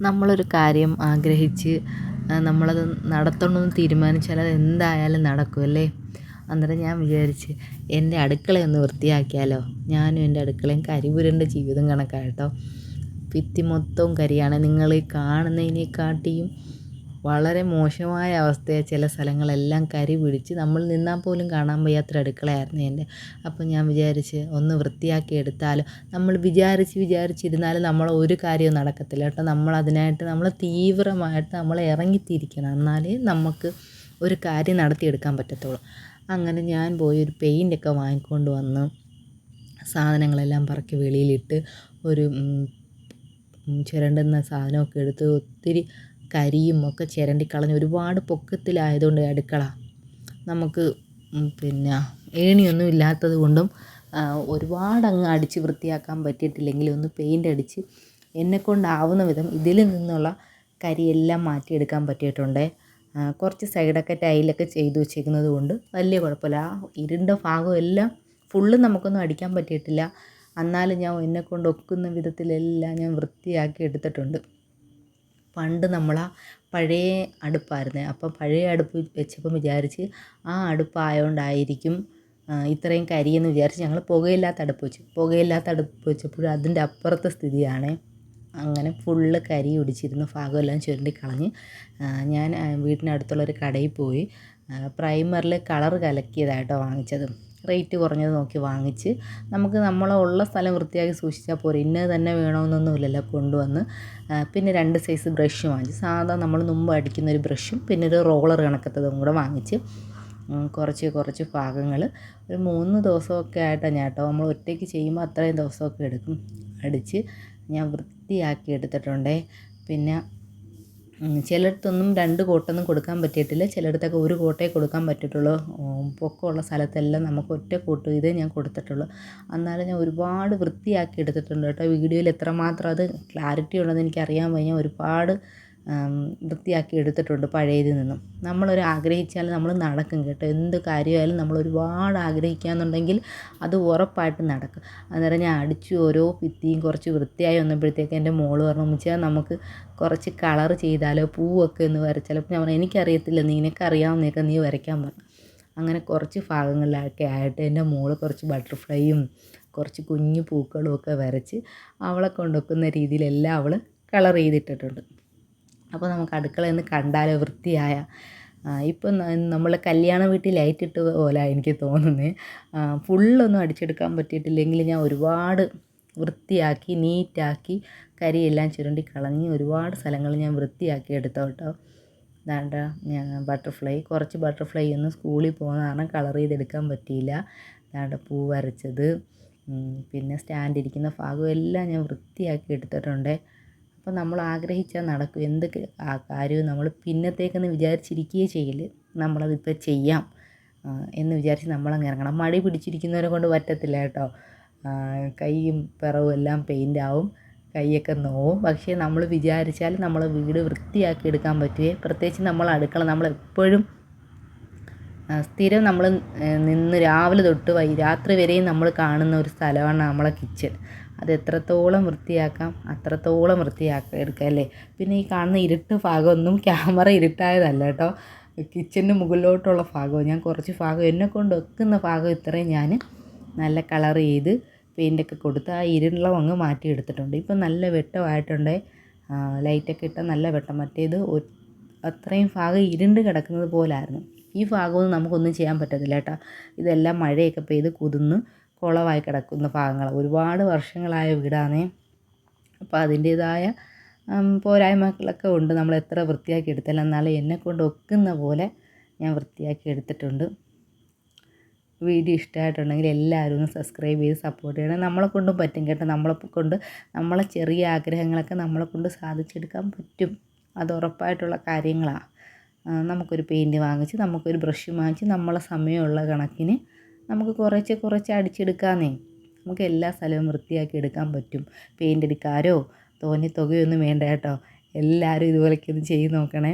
നമ്മളൊരു കാര്യം ആഗ്രഹിച്ച് നമ്മളത് നടത്തണമെന്ന് തീരുമാനിച്ചാൽ അത് എന്തായാലും നടക്കും അല്ലേ? അന്നേരം ഞാൻ വിചാരിച്ച് എന്റെ അടുക്കളയൊന്ന് വൃത്തിയാക്കിയാലോ? ഞാനും എന്റെ അടുക്കളയും കരിപുരണ്ട ജീവിതം കണക്കാണ് കേട്ടോ. ഭിത്തി മൊത്തവും കരിയാണ് നിങ്ങൾ കാണുന്നതിനെക്കാട്ടിയും വളരെ മോശമായ അവസ്ഥയെ ചില സ്ഥലങ്ങളെല്ലാം കരി പിടിച്ച് നമ്മൾ നിന്നാൽ പോലും കാണാൻ വയ്യാത്തൊരു അടുക്കളയായിരുന്നു എന്റെ. അപ്പോൾ ഞാൻ വിചാരിച്ച് ഒന്ന് വൃത്തിയാക്കി എടുത്താലോ. നമ്മൾ വിചാരിച്ച് വിചാരിച്ചിരുന്നാലും നമ്മൾ ഒരു കാര്യവും നടക്കത്തില്ല കേട്ടോ. നമ്മൾ അതിനായിട്ട് നമ്മൾ തീവ്രമായിട്ട് നമ്മൾ ഇറങ്ങിത്തിരിക്കണം. എന്നാലേ നമുക്ക് ഒരു കാര്യം നടത്തിയെടുക്കാൻ പറ്റത്തുള്ളൂ. അങ്ങനെ ഞാൻ പോയി ഒരു പെയിന്റൊക്കെ വാങ്ങിക്കൊണ്ട് വന്ന് സാധനങ്ങളെല്ലാം പറക്കി വെളിയിലിട്ട് ഒരു ചുരണ്ടുന്ന സാധനമൊക്കെ എടുത്ത് ഒത്തിരി കരിയും ഒക്കെ ചിരണ്ടിക്കളഞ്ഞ് ഒരുപാട് പൊക്കത്തിലായതുകൊണ്ട് അടുക്കള. നമുക്ക് പിന്നെ ഏണിയൊന്നും ഇല്ലാത്തത് കൊണ്ടും ഒരുപാടങ്ങ് അടിച്ച് വൃത്തിയാക്കാൻ പറ്റിയിട്ടില്ലെങ്കിൽ ഒന്ന് പെയിന്റ് അടിച്ച് എന്നെക്കൊണ്ടാവുന്ന വിധം ഇതിൽ നിന്നുള്ള കരിയെല്ലാം മാറ്റിയെടുക്കാൻ പറ്റിയിട്ടുണ്ട്. കുറച്ച് സൈഡൊക്കെ ടൈലൊക്കെ ചെയ്തു വെച്ചേക്കുന്നത് കൊണ്ട് വലിയ കുഴപ്പമില്ല. ആ ഇരുണ്ട ഭാഗം എല്ലാം ഫുള്ള് നമുക്കൊന്നും അടിക്കാൻ പറ്റിയിട്ടില്ല. എന്നാലും ഞാൻ എന്നെക്കൊണ്ട് ഒക്കുന്ന വിധത്തിലെല്ലാം ഞാൻ വൃത്തിയാക്കി എടുത്തിട്ടുണ്ട്. പണ്ട് നമ്മൾ ആ പഴയ അടുപ്പായിരുന്നു. അപ്പം പഴയ അടുപ്പ് വെച്ചപ്പം വിചാരിച്ച് ആ അടുപ്പായതുകൊണ്ടായിരിക്കും ഇത്രയും കരിയെന്ന് വിചാരിച്ച് ഞങ്ങൾ പുകയില്ലാത്ത അടുപ്പ് വെച്ചു. പുകയില്ലാത്ത അടുപ്പ് വെച്ചപ്പോൾ അതിന്റെ അപ്പുറത്തെ സ്ഥിതിയാണ്. അങ്ങനെ ഫുള്ള് കരി ഒടിച്ചിരുന്നു ഭാഗമെല്ലാം ചുരണ്ടി കളഞ്ഞ്. ഞാൻ വീട്ടിനടുത്തുള്ളൊരു കടയിൽ പോയി പ്രൈമറിൽ കളർ കലക്കിയതായിട്ടോ വാങ്ങിച്ചത്. റേറ്റ് കുറഞ്ഞത് നോക്കി വാങ്ങിച്ച് നമുക്ക് നമ്മളെ ഉള്ള സ്ഥലം വൃത്തിയാക്കി സൂക്ഷിച്ചാൽ പോരെ. ഇന്നത് തന്നെ വേണമെന്നൊന്നുമില്ലല്ലോ കൊണ്ടുവന്ന്. പിന്നെ രണ്ട് സൈസ് ബ്രഷ് വാങ്ങിച്ച്. സാധാ നമ്മൾ മുമ്പ് അടിക്കുന്ന ഒരു ബ്രഷും പിന്നെ ഒരു റോളർ കണക്കത്തതും കൂടെ വാങ്ങിച്ച്. കുറച്ച് കുറച്ച് ഭാഗങ്ങൾ ഒരു മൂന്ന് ദിവസമൊക്കെ ആയിട്ടാണ് ഞാൻ കേട്ടോ. നമ്മൾ ഒറ്റയ്ക്ക് ചെയ്യുമ്പോൾ അത്രയും ദിവസമൊക്കെ എടുക്കും. അടിച്ച് ഞാൻ വൃത്തിയാക്കി എടുത്തിട്ടുണ്ടേ. പിന്നെ ചിലയിടത്തൊന്നും രണ്ട് കോട്ടൊന്നും കൊടുക്കാൻ പറ്റിയിട്ടില്ല. ചിലയിടത്തൊക്കെ ഒരു കോട്ടയെ കൊടുക്കാൻ പറ്റിയിട്ടുള്ളൂ. പൊക്കമുള്ള സ്ഥലത്തെല്ലാം നമുക്ക് ഒറ്റ കോട്ട് ഇതേ ഞാൻ കൊടുത്തിട്ടുള്ളൂ. എന്നാലും ഞാൻ ഒരുപാട് വൃത്തിയാക്കി എടുത്തിട്ടുണ്ട് കേട്ടോ. വീഡിയോയിൽ എത്രമാത്രം അത് ക്ലാരിറ്റി ഉണ്ടെന്ന് എനിക്കറിയാൻ വയ്യ. ഒരുപാട് വൃത്തിയാക്കി എടുത്തിട്ടുണ്ട് പഴയതിൽ നിന്നും. നമ്മളൊരു ആഗ്രഹിച്ചാൽ നമ്മൾ നടക്കും കേട്ടോ. എന്ത് കാര്യമായാലും നമ്മൾ ഒരുപാട് ആഗ്രഹിക്കുകയെന്നുണ്ടെങ്കിൽ അത് ഉറപ്പായിട്ട് നടക്കും. അന്നേരം ഞാൻ അടിച്ചു ഓരോ ഭിത്തിയും കുറച്ച് വൃത്തിയായി വന്നപ്പോഴത്തേക്ക് എന്റെ മോൾ പറഞ്ഞു ഉമ്മച്ചാ നമുക്ക് കുറച്ച് കളർ ചെയ്താലോ? പൂവൊക്കെ ഒന്ന് വരച്ചാലോ? ഞാൻ പറഞ്ഞു എനിക്കറിയത്തില്ല നിനക്കറിയാവുന്നതൊക്കെ നീ വരയ്ക്കാൻ പറഞ്ഞു അങ്ങനെ കുറച്ച് ഭാഗങ്ങളിലൊക്കെ ആയിട്ട് എന്റെ മോൾ കുറച്ച് ബട്ടർഫ്ലൈയും കുറച്ച് കുഞ്ഞു പൂക്കളും ഒക്കെ വരച്ച് അവളെ കൊണ്ടൊക്കുന്ന രീതിയിലെല്ലാം അവൾ കളർ ചെയ്തിട്ടിട്ടുണ്ട്. അപ്പോൾ നമുക്ക് അടുക്കളയിൽ നിന്ന് കണ്ടാലോ വൃത്തിയായ ഇപ്പം നമ്മൾ കല്യാണ വീട്ടിൽ ലൈറ്റ് ഇട്ട പോലെ എനിക്ക് തോന്നുന്നത് ഫുള്ളൊന്നും അടിച്ചെടുക്കാൻ പറ്റിയിട്ടില്ലെങ്കിൽ ഞാൻ ഒരുപാട് വൃത്തിയാക്കി നീറ്റാക്കി കരിയെല്ലാം ചുരുണ്ടി കളഞ്ഞ് ഒരുപാട് സ്ഥലങ്ങൾ ഞാൻ വൃത്തിയാക്കി എടുത്തു കേട്ടോ ദാണ്ട ഞാൻ ബട്ടർഫ്ലൈ കുറച്ച് ബട്ടർഫ്ലൈ ഒന്നും സ്കൂളിൽ പോകുന്ന കാരണം കളർ ചെയ്തെടുക്കാൻ പറ്റിയില്ല. ദാണ്ട പൂ വരച്ചത് പിന്നെ സ്റ്റാൻഡ് ഇരിക്കുന്ന ഭാഗം എല്ലാം ഞാൻ വൃത്തിയാക്കി എടുത്തിട്ടുണ്ട്. അപ്പോൾ നമ്മൾ ആഗ്രഹിച്ചാൽ നടക്കും. എന്ത് കാര്യവും നമ്മൾ പിന്നത്തേക്കെന്ന് വിചാരിച്ചിരിക്കുകയേ ചെയ്യൽ. നമ്മളതിപ്പോൾ ചെയ്യാം എന്ന് വിചാരിച്ച് നമ്മളങ്ങ് ഇറങ്ങണം. മടി പിടിച്ചിരിക്കുന്നവരെ കൊണ്ട് പറ്റത്തില്ല കേട്ടോ. കൈയും പിറവും എല്ലാം പെയിന്റ് ആവും കൈയൊക്കെ നോവും. പക്ഷേ നമ്മൾ വിചാരിച്ചാൽ നമ്മൾ വീട് വൃത്തിയാക്കി എടുക്കാൻ പറ്റുകയെ പ്രത്യേകിച്ച് നമ്മൾ അടുക്കള നമ്മളെപ്പോഴും സ്ഥിരം നമ്മൾ നിന്ന് രാവിലെ തൊട്ട് വൈ രാത്രി വരെയും നമ്മൾ കാണുന്ന ഒരു സ്ഥലമാണ് നമ്മളെ കിച്ചൺ അത് എത്രത്തോളം വൃത്തിയാക്കാം അത്രത്തോളം വൃത്തിയാക്ക എടുക്കുക അല്ലേ? പിന്നെ ഈ കാണുന്ന ഇരുട്ട് ഭാഗമൊന്നും ക്യാമറ ഇരുട്ടായതല്ല കേട്ടോ. കിച്ചന്റെ മുകളിലോട്ടുള്ള ഭാഗം ഞാൻ കുറച്ച് ഭാഗം എന്നെ കൊണ്ട് വെക്കുന്ന ഭാഗം ഇത്രയും ഞാൻ നല്ല കളർ ചെയ്ത് പെയിന്റൊക്കെ കൊടുത്ത് ആ ഇരുളം അങ്ങ് മാറ്റി എടുത്തിട്ടുണ്ട്. ഇപ്പം നല്ല വെട്ടമായിട്ടുണ്ട്. ലൈറ്റൊക്കെ ഇട്ട നല്ല വെട്ടം. മറ്റേത് അത്രയും ഭാഗം ഇരുണ്ട് കിടക്കുന്നത് പോലായിരുന്നു. ഈ ഭാഗമൊന്നും നമുക്കൊന്നും ചെയ്യാൻ പറ്റത്തില്ല കേട്ടോ. ഇതെല്ലാം മഴയൊക്കെ പെയ്ത് കുതിർന്ന് കുളമായി കിടക്കുന്ന ഭാഗങ്ങൾ. ഒരുപാട് വർഷങ്ങളായ വീടാണ്. അപ്പോൾ അതിന്റേതായ പോരായ്മകളൊക്കെ ഉണ്ട്. നമ്മൾ എത്ര വൃത്തിയാക്കി എടുത്താലും എന്നാലും എന്നെക്കൊണ്ട് ഒക്കുന്ന പോലെ ഞാൻ വൃത്തിയാക്കി എടുത്തിട്ടുണ്ട്. വീഡിയോ ഇഷ്ടമായിട്ടുണ്ടെങ്കിൽ എല്ലാവരും ഒന്ന് സബ്സ്ക്രൈബ് ചെയ്ത് സപ്പോർട്ട് ചെയ്യണം. നമ്മളെ കൊണ്ടും പറ്റും കേട്ടോ. നമ്മളെ കൊണ്ട് നമ്മളെ ചെറിയ ആഗ്രഹങ്ങളൊക്കെ നമ്മളെ കൊണ്ട് സാധിച്ചെടുക്കാൻ പറ്റും. അത് ഉറപ്പായിട്ടുള്ള കാര്യങ്ങളാണ്. നമുക്കൊരു പെയിന്റ് വാങ്ങിച്ച് നമുക്കൊരു ബ്രഷ് വാങ്ങിച്ച് നമ്മളെ സമയമുള്ള കണക്കിന് നമുക്ക് കുറച്ച് കുറച്ച് അടിച്ചെടുക്കാമെന്നേ നമുക്ക് എല്ലാ സ്ഥലവും വൃത്തിയാക്കി എടുക്കാൻ പറ്റും. പെയിന്റ് അടിക്കാരോ തോനെ തുകയൊന്നും വേണ്ട കേട്ടോ. എല്ലാവരും ഇതുപോലെയൊക്കെ ഒന്ന് ചെയ്ത് നോക്കണേ.